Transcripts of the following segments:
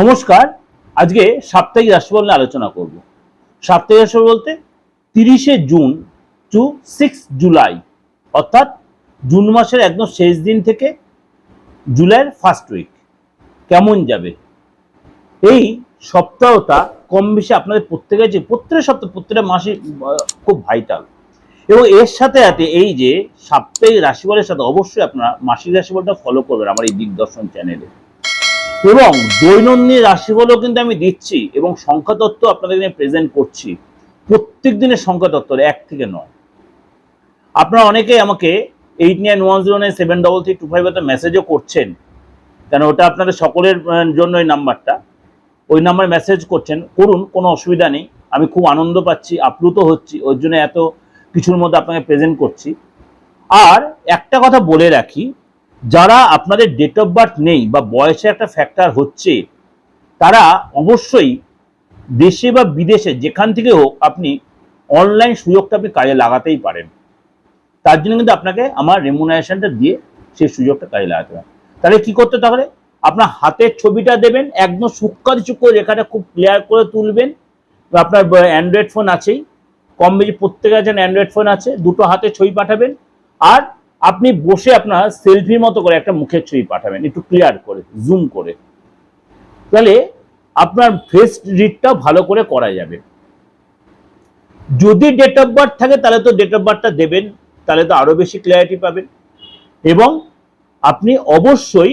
নমস্কার, আজকে সাপ্তাহিক রাশিফল নিয়ে আলোচনা করব। সাপ্তাহিক রাশিফল বলতে তিরিশে জুন টু সিক্স জুলাই, অর্থাৎ জুন মাসের একদম শেষ দিন থেকে জুলাইয়ের ফার্স্ট উইক কেমন যাবে? এই সপ্তাহটা কম বেশি আপনাদের প্রত্যেকের যে প্রত্যেক সপ্তাহ, প্রত্যেকটা মাসে খুব ভাইটাল এবং এর সাথে সাথে এই যে সাপ্তাহিক রাশিফলের সাথে অবশ্যই আপনারা মাসিক রাশিফলটা ফলো করবেন আমার এই দিগদর্শন চ্যানেলে এবং দৈনন্দিন রাশিফলও কিন্তু আমি দিচ্ছি এবং সংখ্যা তত্ত্ব আপনাদের এখানে প্রেজেন্ট করছি। প্রত্যেক দিনের সংখ্যা তত্ত্ব এক থেকে নয়। আপনারা অনেকেই আমাকে eight nine one zero nine seven double three two five মেসেজও করছেন। কেন ওটা আপনাদের সকলের জন্য এই নাম্বারটা। ওই নাম্বারে মেসেজ করছেন। করুন, কোনো অসুবিধা নেই। আমি খুব আনন্দ পাচ্ছি, আপ্লুত হচ্ছি। ওর জন্য এত কিছুর মধ্যে আপনাকে প্রেজেন্ট করছি। আর একটা কথা বলে রাখি যারা আপনাদের ডেট অফ বার্থ নেই বা বয়সে একটা ফ্যাক্টর হচ্ছে, তারা অবশ্যই দেশে বা বিদেশে যেখান থেকে হোক আপনি অনলাইন সুযোগটা আপনি কাজে লাগাতেই পারেন। তার জন্য কিন্তু আপনাকে আমার রেমুনারেশনটা দিয়ে সেই সুযোগটা কাজে লাগাতে হবে। তাহলে কি করতে তাহলে? আপনার হাতের ছবিটা দেবেন, একদম সূক্ষ্ম সূক্ষ্ম রেখাটা খুব ক্লিয়ার করে তুলবেন। আপনার অ্যান্ড্রয়েড ফোন আছেই, কম বেশি প্রত্যেকের কাছে অ্যান্ড্রয়েড ফোন আছে, দুটো হাতে ছবি পাঠাবেন। আর আপনি বসে আপনার সেলফির মতো করে একটা মুখের ছবি পাঠাবেন, একটু ক্লিয়ার করে জুম করে। তাহলে আপনার ফেস রিডটা ভালো করে করা যাবে। যদি ডেট অফ বার্থ থাকে, তাহলে তো ডেট অফ বার্থটা দেবেন, তাহলে তো আরও বেশি ক্লিয়ারিটি পাবেন। এবং আপনি অবশ্যই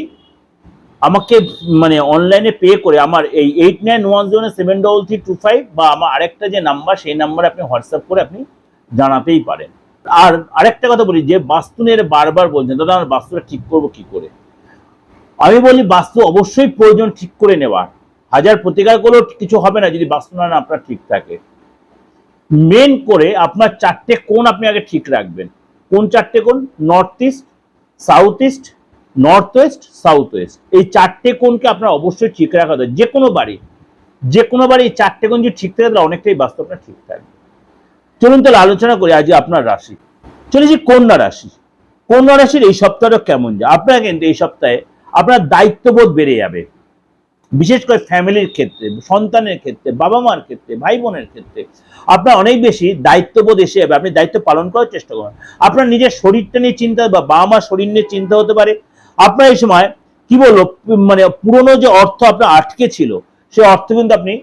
আমাকে মানে অনলাইনে পে করে, আমার এই eight nine one zero seven double three two five বা আমার আরেকটা যে নাম্বার সেই নাম্বারে আপনি হোয়াটসঅ্যাপ করে আপনি জানাতেই পারেন। আর আরেকটা কথা বলি, যে বাস্তু নিয়ে বারবার বলছেন, দাদা আমার বাস্তুটা ঠিক করব কি করে? আমি বলি, বাস্তু অবশ্যই প্রয়োজন ঠিক করে নেওয়ার। হাজার প্রতিকার করলেও কিছু হবে না যদি বাস্তু না আপনার ঠিক থাকে। মেন করে আপনার চারটে কোণ আপনি আগে ঠিক রাখবেন। কোন চারটে কোণ? North east south east north west south west এই চারটে কোণকে আপনার অবশ্যই ঠিক রাখা যে কোনো বাড়ি যে কোনো বাড়ি এই চারটে কোণ যদি ঠিক থাকে, তাহলে অনেকটাই বাস্তু আপনার ঠিক থাকবে। চলুন তাহলে আলোচনা করি আজ আপনার রাশি। চলেছি কন্যা রাশি। কন্যা রাশির এই সপ্তাহটা কেমন যায়? আপনার কিন্তু এই সপ্তাহে আপনার দায়িত্ববোধ বেড়ে যাবে। বিশেষ করে ফ্যামিলির ক্ষেত্রে, সন্তানের ক্ষেত্রে বাবা মার ক্ষেত্রে ভাই বোনের ক্ষেত্রে আপনার অনেক বেশি দায়িত্ববোধ এসে যাবে। আপনি দায়িত্ব পালন করার চেষ্টা করুন। আপনার নিজের শরীরটা নিয়ে চিন্তা বা বাবা মার শরীর নিয়ে চিন্তা হতে পারে। আপনার এই সময় কি বলব মানে পুরনো যে অর্থ আপনার আটকে ছিল, সেই অর্থ কিন্তু আপনি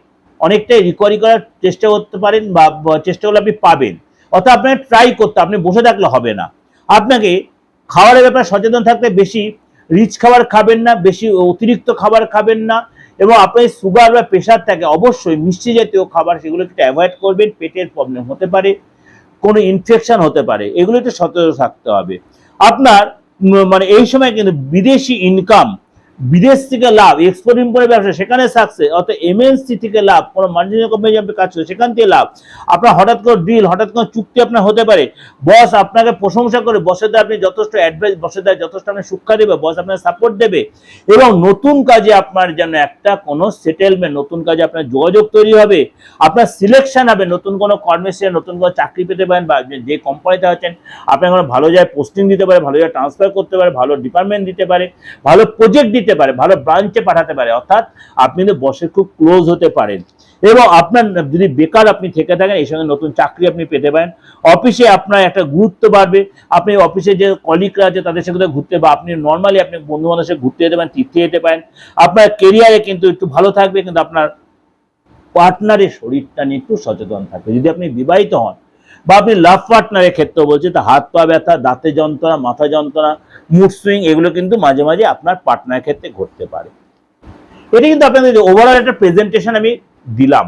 অনেকটাই রিকভারি করার চেষ্টা করতে পারেন বা চেষ্টা করলে আপনি পাবেন। অর্থাৎ আপনাকে ট্রাই করতে, আপনি বসে থাকলে হবে না। আপনাকে খাবারের ব্যাপারে সচেতন থাকতে বেশি রিচ খাবার খাবেন না, বেশি অতিরিক্ত খাবার খাবেন না এবং আপনার সুগার বা প্রেশার থাকে, অবশ্যই মিষ্টি জাতীয় খাবার সেগুলো একটু অ্যাভয়েড করবেন, পেটের প্রবলেম হতে পারে, কোনো ইনফেকশন হতে পারে এগুলো একটু সতর্ক থাকতে হবে। আপনার মানে এই সময় কিন্তু বিদেশি ইনকাম বিদেশ থেকে লাভ এক্সপোর্ট ইম্পোর্টের ব্যবসা সেখানে সাকসেস অর্থাৎ এমএনসি থেকে লাভ, কোনো মাল্টিনেশনাল কোম্পানি আপনি কাজ করে, সেখান থেকে লাভ। আপনার হঠাৎ করে ডিল হঠাৎ করে চুক্তি আপনার হতে পারে। বস আপনাকে প্রশংসা করে বসের দ্বারা আপনি যথেষ্ট অ্যাডভাইস বসের দ্বারা যথেষ্ট আপনার শিক্ষা দেবে বস আপনার সাপোর্ট দেবে। এবং নতুন কাজে আপনার যেন একটা কোনো সেটেলমেন্ট নতুন কাজে আপনার যোগাযোগ তৈরি হবে, আপনার সিলেকশন হবে, নতুন কোনো কর্মেশে নতুন কোনো চাকরি পেতে পারেন বা যে কোম্পানিতে আছেন আপনার কোনো ভালো জায়গায় পোস্টিং দিতে পারে, ভালো জায়গায় ট্রান্সফার করতে পারে, ভালো ডিপার্টমেন্ট দিতে পারে, ভালো প্রজেক্ট পারে, ভালো ব্রাঞ্চে পাঠাতে পারে, অর্থাৎ আপনি কিন্তু বসের খুব ক্লোজ হতে পারেন। এবং আপনার যদি বেকার আপনি থেকে থাকেন, এই সঙ্গে নতুন চাকরি আপনি পেতে পারেন। অফিসে আপনার একটা গুরুত্ব বাড়বে। আপনি অফিসে যে কলিগরা আছে, তাদের সাথে ঘুরতে বা আপনি নর্মালি আপনি বন্ধু বান্ধবের ঘুরতে যেতে পারেন, তীর্থে যেতে পারেন। আপনার কেরিয়ারে কিন্তু একটু ভালো থাকবে, কিন্তু আপনার পার্টনারের শরীরটা নিয়ে একটু সচেতন থাকবে। যদি আপনি বিবাহিত হন বা আপনি লাভ পার্টনারের ক্ষেত্রে বলছি, তা হাত পা ব্যথা, দাঁতে যন্ত্রণা, মাথা যন্ত্রণা মুড সুইং এগুলো কিন্তু মাঝে মাঝে আপনার পার্টনারের ক্ষেত্রে ঘটতে পারে। এটা কিন্তু আপনাদের ওভারঅল একটা প্রেজেন্টেশন আমি দিলাম।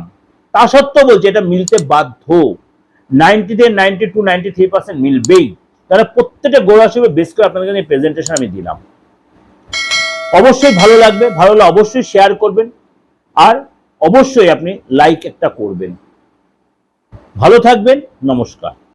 তা সত্ত্বেও বলছি, এটা মিলতে বাধ্য। নাইনটি থেকে ninety two ninety three percent মিলবেই। তাহলে প্রত্যেকটা গোড়া হিসেবে বেশ করে আপনাদের কাছে প্রেজেন্টেশন আমি দিলাম। অবশ্যই ভালো লাগবে, ভালো লাগলে অবশ্যই শেয়ার করবেন। আর অবশ্যই আপনি লাইক একটা করবেন। ভালো থাকবেন নমস্কার।